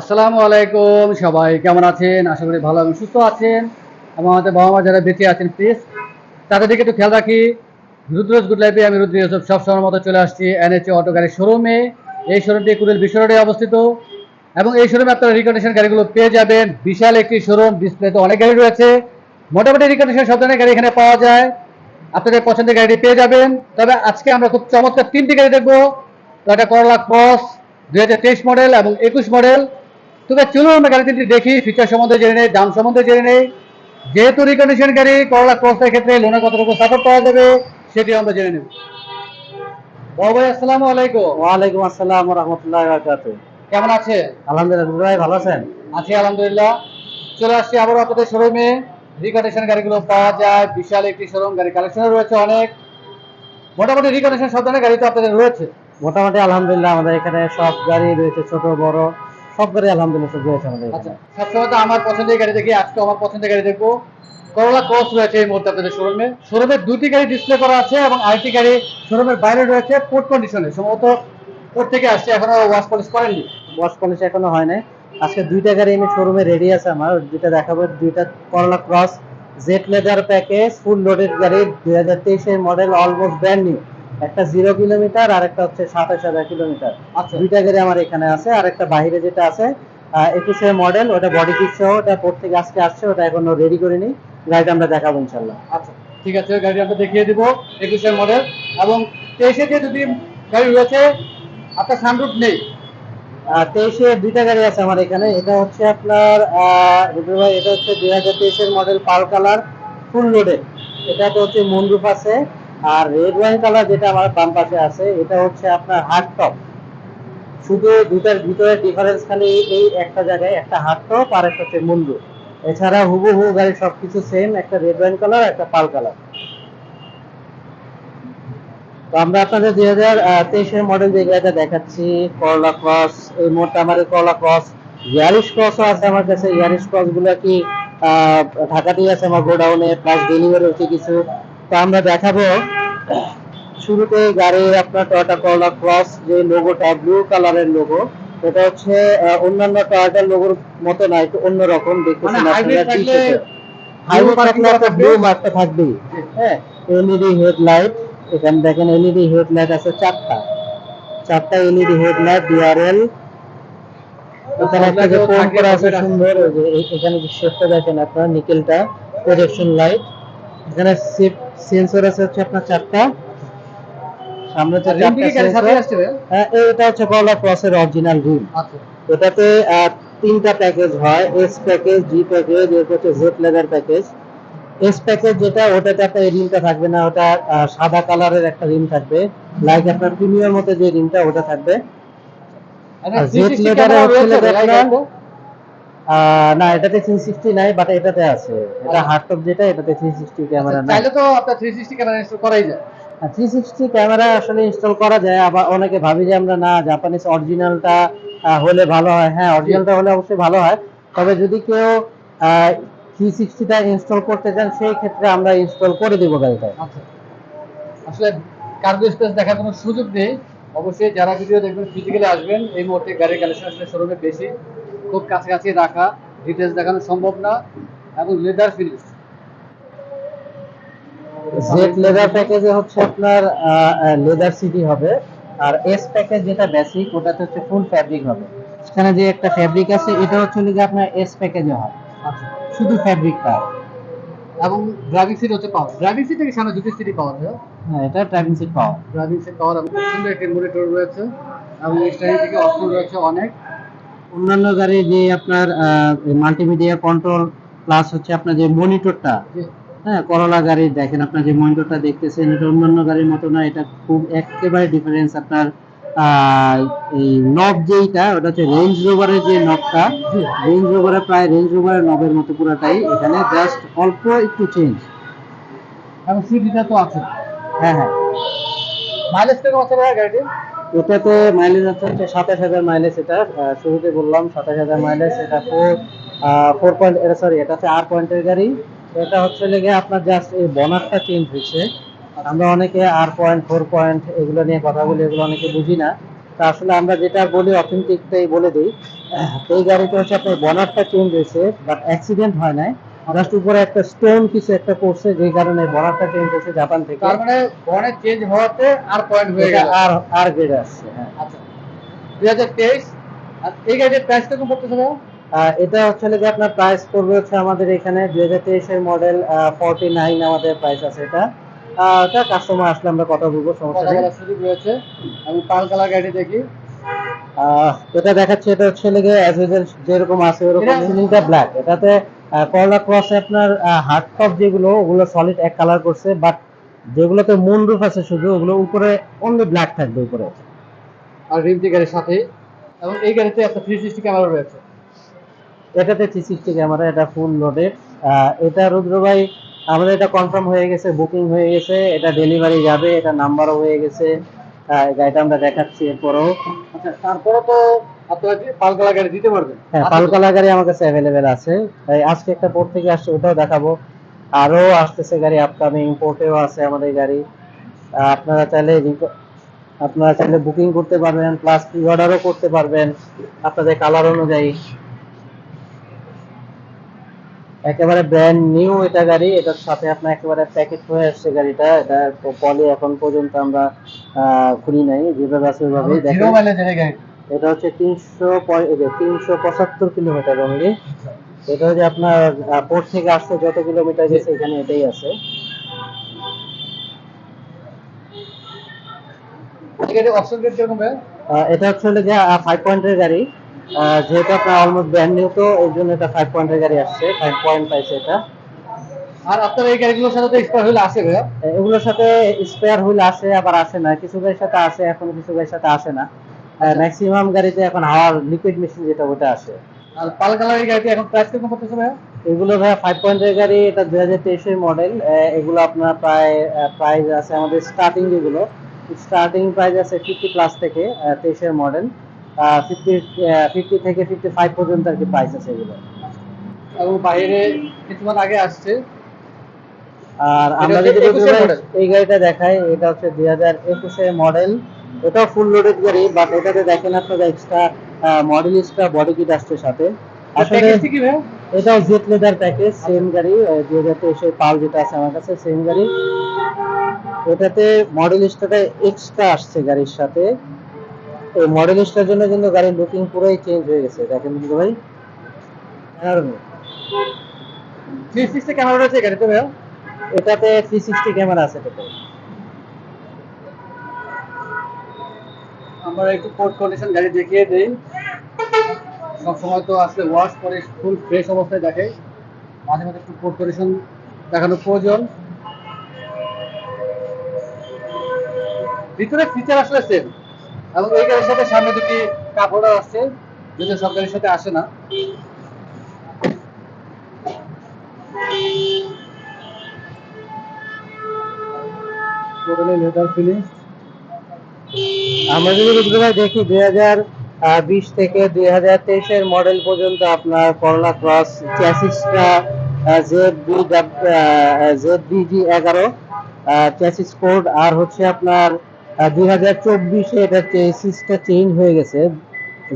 আসসালামু আলাইকুম, সবাই কেমন আছেন? আশা করি ভালো এবং সুস্থ আছেন। এবং আমাদের বাবা মা যারা বেঁচে আছেন প্লিজ তাদের দিকে একটু খেয়াল রাখি। রুদ্রজ গুড লাইফে আমি রুদ্র ইউসুফ সব সময় মতো চলে আসছি এনএচএ অটো গাড়ির শোরুমে এই শোরুমটি কুড়িল বিশ্ব রোডে অবস্থিত। এবং এই শোরুমে আপনারা রিকন্ডিশন গাড়িগুলো পেয়ে যাবেন। বিশাল একটি শোরুম ডিসপ্লেতে অনেক গাড়ি রয়েছে। মোটামুটি রিকন্ডিশন সব ধরনের গাড়ি এখানে পাওয়া যায়। আপনাদের পছন্দের গাড়িটি পেয়ে যাবেন। তবে আজকে আমরা খুব চমৎকার তিনটি গাড়ি দেখব। একটা করলা ক্রস দুই হাজার তেইশ মডেল এবং একুশ মডেল তবে চলুন আমরা গাড়ি তিনটি দেখি ফিচার সম্বন্ধে জেনে নেই দাম সম্বন্ধে জেনে নেই। যেহেতু রিকন্ডিশন গাড়ি করলা ক্রসের ক্ষেত্রে লোনে কতটুকু সাপোর্ট পাওয়া যাবে সেটি আমরা জেনে নেব। বাবু ভাই আসসালামু আলাইকুম। ওয়ালাইকুম আসসালাম রহমতুল্লাহ বারকাতু কেমন আছে আলহামদুলিল্লাহ ভাই ভালো আছেন? আছি আলহামদুলিল্লাহ। চলে আসছি আবারও আপনাদের শোরুমে রিকন্ডিশন গাড়িগুলো পাওয়া যায় বিশাল একটি শোরুম গাড়ি কালেকশন রয়েছে অনেক। মোটামুটি রিকন্ডিশন সব ধরনের গাড়ি তো আপনাদের রয়েছে। মোটামুটি আলহামদুলিল্লাহ আমাদের এখানে সব গাড়ি রয়েছে ছোট বড়। সব গাড়ি আলহামদুলিল্লাহ সব রয়েছে আমাদের আচ্ছা সবসময় তো আমার পছন্দের গাড়ি দেখি আজকে আমার পছন্দের গাড়ি দেখব। করোলা ক্রস রয়েছে এই মুহূর্তে আপনাদের শোরুমে শোরুমে দুটি গাড়ি ডিসপ্লে করা আছে এবং আরেকটি গাড়ি শোরুমের বাইরে রয়েছে পোর্ট কন্ডিশনে সম্ভবত পোর্ট থেকে আসছে এখনও ওয়াশ পলিশ করেননি। ওয়াশ পলিশ এখনও হয় নাই। আজকে দুইটা গাড়ি আমি শোরুমে রেডি আছে আমার দুইটা দেখাবো। দুইটা Corolla cross Z leather package full loaded গাড়ি দুই হাজার তেইশের মডেল অলমোস্ট ব্র্যান্ড নিউ একটা জিরো কিলোমিটার আর একটা হচ্ছে সাতাশ হাজার কিলোমিটার আচ্ছা। দুইটা গাড়ি আমার এখানে আছে আর একটা বাইরে যেটা আছে একুশের মডেল ওটা বডি কিট সহ ওটা থেকে আজকে আসছে ওটা এখনও রেডি করিনি গাড়িটা আমরা দেখাবো ইনশাল্লাহ আচ্ছা ঠিক আছে গাড়ি আমরা দেখিয়ে দিব একুশের মডেল এবং তেইশে যে দুটি গাড়ি রয়েছে আপনার সানরুট নেই। তেইশে দুইটা গাড়ি আছে আমার এখানে। এটা হচ্ছে আপনার আহ, ভাই এটা হচ্ছে দুই হাজার তেইশের model pearl colour full loaded এটাতে হচ্ছে মুন্ডুপ আছে। আর রেড ওয়াইন কালার যেটা আমার বাম পাশে আছে, এটা হচ্ছে আপনার হার্ড টপ শুধু দুটার ভিতরে ডিফারেন্স খালি এই একটা জায়গায় একটা হার্ড টপ আর একটা হচ্ছে মুন্ডু এছাড়া হুবহু গাড়ির সবকিছু সেম একটা রেড ওয়াইন কালার একটা পাল কালার তো আমরা আপনাদের দুই হাজার তেইশের মডেল যে গাড়িটা দেখাচ্ছি করলা ক্রস এই মুহূর্তে এই করলা ক্রস ইয়ারিশ ক্রসও আছে আমার কাছে। ইয়ারিশ ক্রসগুলো কি ঢাকাতেই আছে আমার গোডাউনে প্লাস ডেলিভারি হচ্ছে কিছু। তো আমরা দেখাবো শুরুতে গাড়ির আপনার টয়োটা করলা ক্রস যে লোগোটা ব্লু কালারের লোগো এটা হচ্ছে অন্যান্য টয়োটার লোগোর মতো না একটু অন্যরকম দেখতেছেন মানে আপনারা blue থাকলে একটা ব্লু থাকবে। মার্কটা থাকবেই হ্যাঁ এলইডি হেডলাইট এখানে দেখেন এলইডি হেডলাইট আছে চারটা। চারটা এলইডি হেডলাইট ডিআরএল এখানে একটা যে ও করা আছে সুন্দর এখানে যে শেপটা দেখেন আপনার নিকেলটা প্রজেকশন লাইট এখানে সেন্সর আছে হচ্ছে আপনার চারটা। সামনে তো হ্যাঁ এটা হচ্ছে করলা ক্রসের অরিজিনাল রিম আচ্ছা। এটাতে তিনটা প্যাকেজ হয় এস প্যাকেজ জি প্যাকেজ এরপর হচ্ছে Z leather package S package যেটা ওটাতে আপনার এই রিমটা থাকবে না ওটা সাদা কালারের একটা রিম থাকবে। লাইক আপনার প্রিমিয়ার মতো যে রিমটা ওটা থাকবে। আচ্ছা, আর 360 jet leather ক্যামেরা হচ্ছে না এটাতে থ্রি সিক্সটি নাই বাট এটাতে আছে। এটা। হার্ডটপ যেটা এটাতে থ্রি সিক্সটি ক্যামেরা নাই। চাইলে তো আপনার 360 ক্যামেরা ইনস্টল করাই যায়। থ্রি সিক্সটি ক্যামেরা আসলে ইনস্টল করা যায় আবার অনেকে ভাবি যে আমরা না জাপানিজ অরিজিনালটা হলে ভালো হয়। হ্যাঁ অরিজিনালটা হলে অবশ্যই ভালো হয়। তবে যদি কেউ থ্রি সিক্সটিটা ইনস্টল করতে চান সেই ক্ষেত্রে আমরা ইনস্টল করে দিব গাড়িটা। আচ্ছা। আসলে কার্গো স্পেস দেখার কোনো সুযোগ নেই। অবশ্যই যারা ভিডিও দেখবেন ফিজিক্যালি আসবেন এই মুহূর্তে গাড়ির কালেকশন আসলে শোরুমে বেশি। খুব কাছাকাছি রাখা ডিটেলস দেখানো সম্ভব না এবং লেদার ফিনিশ জেড লেদার প্যাকেজে হচ্ছে আপনার লেদার সিটি হবে আর এস প্যাকেজ যেটা বেসিক ওটাতে হচ্ছে ফুল ফ্যাব্রিক হবে। এখানে যে একটা ফ্যাব্রিক আছে এটা হচ্ছে লিগে আপনার এস প্যাকেজে হয়। আচ্ছা। শুধু ফ্যাব্রিকটা এবং ড্রাইভিং সিট হচ্ছে পাওয়ার ড্রাইভিং সিট থেকে সামনে দুটি সিটই পাওয়ার হয় হ্যাঁ এটা ড্রাইভিং সিট পাওয়া ড্রাইভিং সিট পাওয়ার এবং সুন্দর একটি মনিটর রয়েছে এবং স্টাইল থেকে অপশন রয়েছে অনেক। অন্যান্য গাড়ি যে আপনার মাল্টিমিডিয়া কন্ট্রোল প্লাস হচ্ছে আপনার যে মনিটরটা হ্যাঁ করলা গাড়ি দেখেন আপনার যে মনিটরটা দেখতেছেন এটা অন্যান্য গাড়ির মতো না এটা খুব একেবারে ডিফারেন্স আপনার এই নব যেইটা ওটা হচ্ছে রেঞ্জ রোভারের যে নবটা রেঞ্জ রোভারের প্রায় রেঞ্জ রোভারের নবের মতো পুরোটাই এখানে জাস্ট অল্প একটু চেঞ্জ এবং সিটিটা তো আছে। হ্যাঁ হ্যাঁ। মাইলেজ আছে ভাই গাড়িটি এটাতে মাইলেজ আছে হচ্ছে সাতাশ হাজার মাইলেজ এটা শুরুতে বললাম সাতাশ হাজার মাইলেজ এটা ফোর ফোর পয়েন্ট এটা সরি এটা হচ্ছে আট পয়েন্টের গাড়ি। এটা হচ্ছে লেগে আপনার জাস্ট এই বনারটা চেঞ্জ হয়েছে। আমরা অনেকে আর পয়েন্ট ফোর পয়েন্ট এগুলো নিয়ে কথা বলি, এগুলো অনেকে বুঝি না। তা আসলে আমরা যেটা বলি অথেন্টিকটাই বলে দিই। এই গাড়িটা হচ্ছে আপনার বনারটা চেঞ্জ হয়েছে বাট অ্যাক্সিডেন্ট হয় নাই। জাস্ট উপরে একটা স্টোন কিছু একটা পড়ছে যে কারণে বনারটা চেঞ্জ হয়েছে জাপান থেকে। তার মানে বনে চেঞ্জ হওয়াতে আর পয়েন্ট হয়ে গেল। আর আর গ্রেড আসছে হ্যাঁ। আচ্ছা। দুই হাজার তেইশ আর এই গাড়ির প্রাইস কীরকম পড়তেছে এটা হচ্ছে যে আপনার প্রাইস পড়বে হচ্ছে আমাদের এখানে দুই হাজার তেইশের মডেল ফর্টি নাইন আমাদের প্রাইস আছে এটা। কাস্টমার আসলে আমরা কথা বলব সমস্যা নেই। সুযোগ রয়েছে। আমি পাল কালার গাড়ি দেখি। এটা দেখাচ্ছে এটা হচ্ছে লেগে অ্যাজ ইউজুয়াল যেরকম আছে ওরকম। সিলিংটা ব্ল্যাক এটাতে করলা ক্রসে আপনার হার্ড টপ যেগুলো ওগুলো সলিড এক কালার করছে বাট যেগুলোতে মুন রুফ আছে শুধু ওগুলো উপরে অনলি ব্ল্যাক থাকবে উপরে। আর রিমটি গাড়ির সাথে এবং এই গাড়িতে একটা থ্রি সিক্সটি ক্যামেরা রয়েছে। এটাতে থ্রি সিক্সটি ক্যামেরা এটা ফুল লোডেড এটা রুদ্র ভাই আমাদের এটা কনফার্ম হয়ে গেছে বুকিং হয়ে গেছে এটা ডেলিভারি যাবে এটা নাম্বারও হয়ে গেছে। গাড়িটা আমরা দেখাচ্ছি এরপরও। আচ্ছা তারপরে তো আপনারা পাল গাড়ি দিতে পারবেন। হ্যাঁ আচ্ছা, পালকালা গাড়ি আমার কাছে অ্যাভেলেবেল আছে। আজকে একটা পোর্ট থেকে আসছে ওটাও দেখাবো। আরও আসতেছে গাড়ি আপকামিং পোর্টেও আছে আমাদের গাড়ি। আপনারা চাইলে আপনারা চাইলে বুকিং করতে পারবেন প্লাস প্রি অর্ডারও করতে পারবেন আপনাদের কালার অনুযায়ী। একেবারে ব্র্যান্ড নিউ এটা গাড়ি এটার সাথে আপনার একেবারে প্যাকেট হয়ে আসছে গাড়িটা। এটা পলি এখন পর্যন্ত আমরা খুলি নাই যেভাবে আছে ওইভাবেই দেখেন। এটা হচ্ছে তিনশো তিনশো পঁচাত্তর কিলোমিটার অনলি এটা হচ্ছে আপনার পোর্ট থেকে আসতে যত কিলোমিটার গেছে এখানে এটাই আছে। এটা হচ্ছে হলো যে ফাইভ পয়েন্টের গাড়ি। যেহেতু আপনার অলমোস্ট ব্র্যান্ড নিউ তো এই জন্য এটা ফাইভ পয়েন্টের গাড়ি আসছে ফাইভ পয়েন্ট পাইছে এটা। আর আপনার এই গাড়িগুলোর সাথে তো এক্সপায়ার হলে আসে ভাইয়া। এগুলোর সাথে স্পেয়ার হুইল আসে আবার আসে না। কিছু গাড়ির সাথে আসে এখন কিছু গাড়ির সাথে আসে না। ম্যাক্সিমাম গাড়িতে এখন হাওয়ার লিকুইড মেশিন যেটা ওটা আসে আর পাল কালার এই গাড়িটি এখন প্রাইস কীরকম পড়তেছে ভাইয়া? এগুলো ভাই ফাইভ পয়েন্টের গাড়ি এটা দুই হাজার তেইশের মডেল এগুলো আপনার প্রায় প্রাইস আছে আমাদের স্টার্টিং যেগুলো স্টার্টিং প্রাইস আছে ফিফটি প্লাস থেকে তেইশের মডেল ফিফটি ফিফটি থেকে ফিফটি ফাইভ পর্যন্ত আর কি প্রাইস আছে এগুলো। এবং বাইরে কিছুক্ষণ আগে আসছে আর আমরা যদি 21 এর ভাই model। এই গাড়িটা দেখাই এটা হচ্ছে দুই হাজার একুশের মডেল এটাও ফুল লোডেড গাড়ি বাট এটাতে দেখেন আপনারা extra model extra body kit আসছে সাথে। আসলে এটাও জেট লেদার প্যাকেজ সেম গাড়ি দুই হাজার তেইশের পাল যেটা আছে আমার কাছে সেম গাড়ি। এটাতে মডেল স্টারটা এক্সট্রা আসছে গাড়ির সাথে। এই মডেল স্টার জন্য কিন্তু গাড়ির লুকিং পুরোই চেঞ্জ হয়ে গেছে দেখেন কিন্তু ভাই। ক্যামেরা রয়েছে গাড়িতে ভাইয়া? এটাতে থ্রি সিক্সটি ক্যামেরা আছে আমরা একটু পোর্ট কন্ডিশন গাড়ি দেখিয়ে দেই। সবসময় তো আসলে ওয়াশ করে ফুল ফ্রেশ অবস্থায় দেখে। মাঝে মাঝে একটু পোর্ট কন্ডিশন দেখানো প্রয়োজন। ভিতরে ফিচার আসলে সেম এবং এই গাড়ির সাথে সামনে দুটি কাপড় আসছে। যদিও সব গাড়ির সাথে আসে না। টোটালি লেদার ফিনিশ আমরা যদি রুদ্র ভাই দেখি দুই হাজার বিশ থেকে দুই হাজার তেইশের মডেল পর্যন্ত আপনার করলা ক্রস চ্যাসিসটা জেড বি জেড বিজি এগারো চ্যাসিস কোড আর হচ্ছে আপনার দুই হাজার চব্বিশে এটা চ্যাসিসটা চেঞ্জ হয়ে গেছে।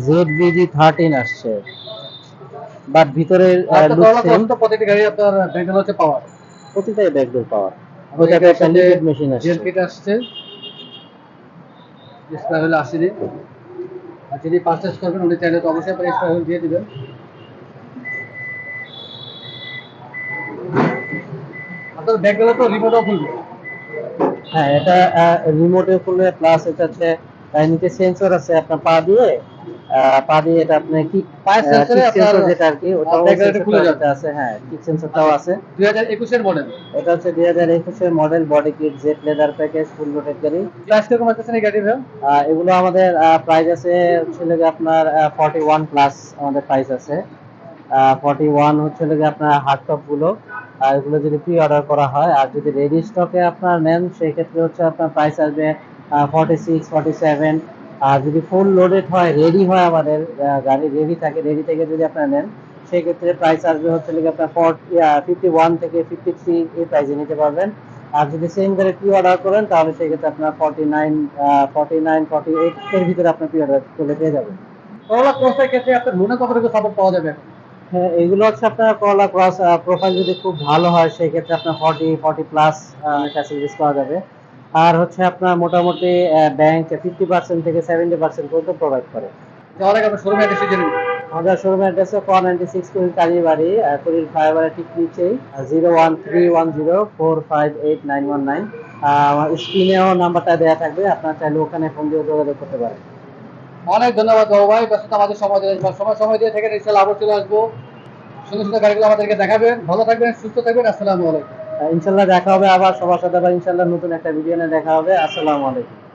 জেড বিজি থার্টিন আসছে। বাট ভিতরের তো প্রত্যেকটি গাড়ি আপনার ব্যান্ডেল হচ্ছে পাওয়ার প্রতিটাই ব্যাকডোর পাওয়ার ওটাতে এটার একটা সাথে লিকুইড মেশিন আসছে। জেল কিট আসছে। স্প্রে হলে আসেনি আর যিনি পারচেস করবেন উনি চাইলে তো অবশ্যই আপনার স্প্রে হল দিয়ে দিবেন। আপনার ব্যাগগুলো তো রিমোটও খুলবে। হ্যাঁ এটা রিমোটে খুললে প্লাস এটা হচ্ছে সেন্সর আছে আপনার পা দিয়ে পা দিয়ে এটা আপনি কি সেন্সর যেটা আর কি খুলে যাবে। আছে হ্যাঁ কিক সেন্সরটাও আছে। দুই হাজার একুশের মডেল এটা হচ্ছে দুই হাজার একুশের model body kit Z leather package full loaded গাড়ি প্রাইস কীরকম আসতেছে এই গাড়ির এগুলো আমাদের প্রাইস আছে আপনার ফর্টি ওয়ান প্লাস আমাদের প্রাইস আছে। ফর্টি ওয়ান হচ্ছে লেগে আপনার হার্ড টপগুলো। আর এগুলো যদি প্রি অর্ডার করা হয় আর যদি রেডি স্টকে আপনার নেন সেই ক্ষেত্রে হচ্ছে আপনার প্রাইস আসবে ফর্টি সিক্স ফর্টি সেভেন আর যদি ফুল লোডেড হয় রেডি হয় আমাদের গাড়ি রেডি থাকে রেডি থেকে যদি আপনার নেন সেই ক্ষেত্রে প্রাইস আসবে হচ্ছে লেগে আপনার ফিফটি ওয়ান থেকে ফিফটি থ্রি এই প্রাইসে নিতে পারবেন। আর যদি সেম গাড়ি প্রি অর্ডার করেন তাহলে সেক্ষেত্রে আপনার forty nine forty nine forty eight এর ভিতরে আপনার প্রি অর্ডার করলে পেয়ে যাবেন। করলা ক্রসের ক্ষেত্রে আপনার লোনে কতটুকু সাপোর্ট পাওয়া যাবে? হ্যাঁ এগুলো হচ্ছে আপনার করলা ক্রস প্রোফাইল যদি খুব ভালো হয় সেই ক্ষেত্রে আপনার ফর্টি ফর্টি প্লাস ফ্যাসিলিটিস পাওয়া যাবে। আর হচ্ছে আপনার মোটামুটি ব্যাংক ফিফটি পার্সেন্ট থেকে সেভেন্টি পার্সেন্ট পর্যন্ত প্রোভাইড করে। যাওয়ার আগে আপনার শোরুমে জেনে আমাদের showroom address four ninety six Kuril Kalibari ফ্লাইওভারের ঠিক নিচেই zero one three one zero four five eight nine one nine আমার স্ক্রিনেও নাম্বারটা দেওয়া থাকবে আপনার চাইলে ওখানে ফোন দিয়ে যোগাযোগ করতে পারেন। অনেক ধন্যবাদ বাবু ভাই ব্যস্ততা আমাদের সময় দিয়ে সময় সময় দিয়ে থেকে ইনশাল্লাহ আবার চলে আসব। সুন্দর সুন্দর গাড়িগুলো আমাদেরকে দেখাবেন। ভালো থাকবেন সুস্থ থাকবেন। আসসালামু আলাইকুম। ইনশাল্লাহ দেখা হবে আবার সবার সাথে আবার ইনশাল্লাহ নতুন একটা ভিডিও নিয়ে দেখা হবে। আসসালামু আলাইকুম।